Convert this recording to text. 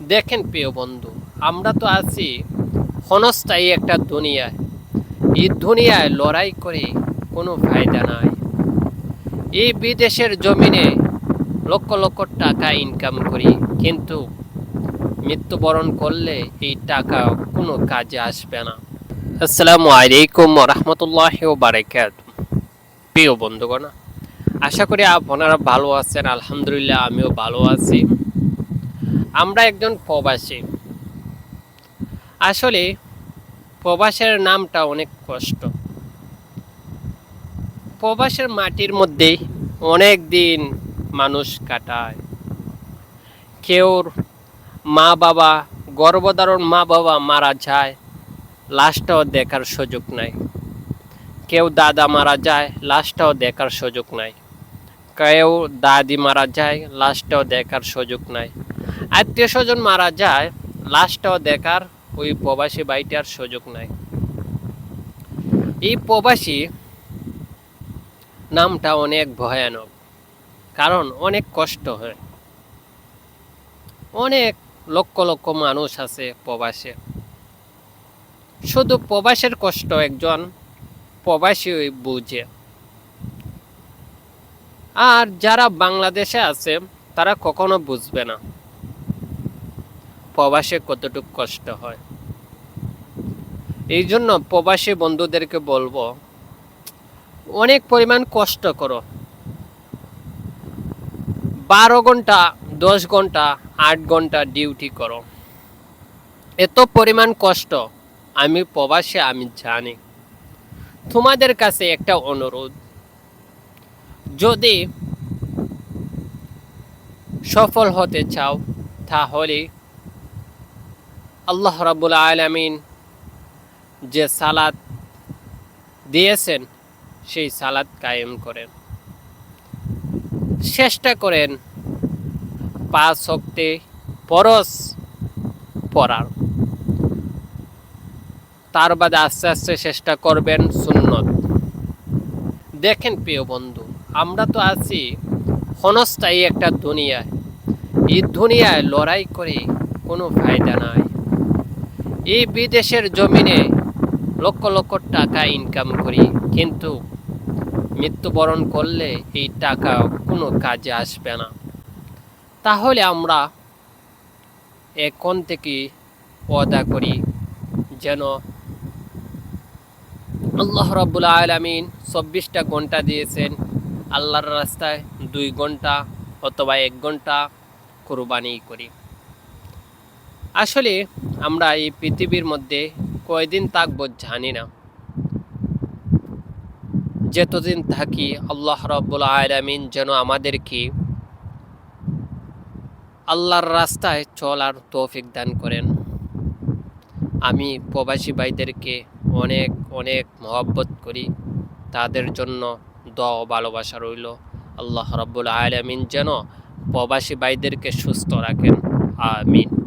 দেখেন প্রিয় বন্ধু, আমরা তো আছি ক্ষণস্থায়ী একটা দুনিয়ায়। এই দুনিয়ায় লড়াই করে কোনো ফায়দা নাই। এই বিদেশের জমিনে লক্ষ লক্ষ টাকা ইনকাম করি, কিন্তু মৃত্যুবরণ করলে এই টাকা কোনো কাজে আসবে না। আসসালামু আলাইকুম রহমতুল্লাহ বারাকাত প্রিয় বন্ধুগণ, আশা করি আপনারা ভালো আছেন, আলহামদুলিল্লাহ আমিও ভালো আছি। আমরা একজন প্রবাসী। আসলে প্রবাসের নামটা অনেক কষ্ট। প্রবাসের মাটির মধ্যে অনেক দিন মানুষ কাটায়। কেউ মা বাবা গর্ভধারণ মা বাবা মারা যায়, লাশটাও দেখার সুযোগ নাই। কেউ দাদা মারা যায়, লাশটাও দেখার সুযোগ নাই। কেউ দাদি মারা যায়, লাশটাও দেখার সুযোগ নাই। আত্মীয় স্বজন মারা যায়, লাশটাও দেখার ওই প্রবাসী বাড়িটার সুযোগ নাই। এই প্রবাসী নামটা অনেক ভয়ানক, কারণ অনেক কষ্ট হয়। অনেক লক্ষ লক্ষ মানুষ আছে প্রবাসে। শুধু প্রবাসের কষ্ট একজন প্রবাসী বুঝে। আর যারা বাংলাদেশে আছে, তারা কখনো বুঝবে না। প্রবাসে কতটুকু কষ্ট হয়? এই জন্য প্রবাসী বন্ধুদেরকে বলব, অনেক পরিমাণ কষ্ট করো। বারো ঘণ্টা, দশ ঘণ্টা, আট ঘণ্টা ডিউটি করো। এত পরিমাণ কষ্ট, আমি প্রবাসে, আমি জানি। তোমাদের কাছে একটা অনুরোধ, যদি সফল হতে চাও, তাহলে আল্লাহ রাবুল আলমিন যে সালাদ দিয়েছেন, সেই সালাদ কায়েম করেন। চেষ্টা করেন পাঁচ শক্তি পরশ পড়ার। তার বাদে আস্তে আস্তে চেষ্টা করবেন সুন্নত। দেখেন প্রিয় বন্ধু, আমরা তো আছি ক্ষণস্থায়ী একটা দুনিয়ায়। এই দুনিয়ায় লড়াই করে কোনো ফায়দা নাই। এই বিদেশের জমিনে লক্ষ লক্ষ টাকা ইনকাম করি, কিন্তু মৃত্যুবরণ করলে এই টাকা কোনো কাজে আসবে না। তাহলে আমরা এখন থেকে ওয়াদা করি যেন আল্লাহ রব্বুল আলমিন চব্বিশটা ঘণ্টা দিয়েছেন, আল্লাহর রাস্তায় দুই ঘণ্টা অথবা এক ঘণ্টা কোরবানি করি। আসলে আমরা এই পৃথিবীর মধ্যে কয়দিন থাকব জানি না। যতদিন থাকি আল্লাহ রব্বুল আলমিন যেন আমাদেরকে আল্লাহর রাস্তায় চলার তৌফিক দান করেন। আমি প্রবাসী ভাইদেরকে অনেক অনেক মহব্বত করি। তাদের জন্য দ ভালোবাসা রইল। আল্লাহ রব্বুল আলমিন যেন প্রবাসী ভাইদেরকে সুস্থ রাখেন। আমিন।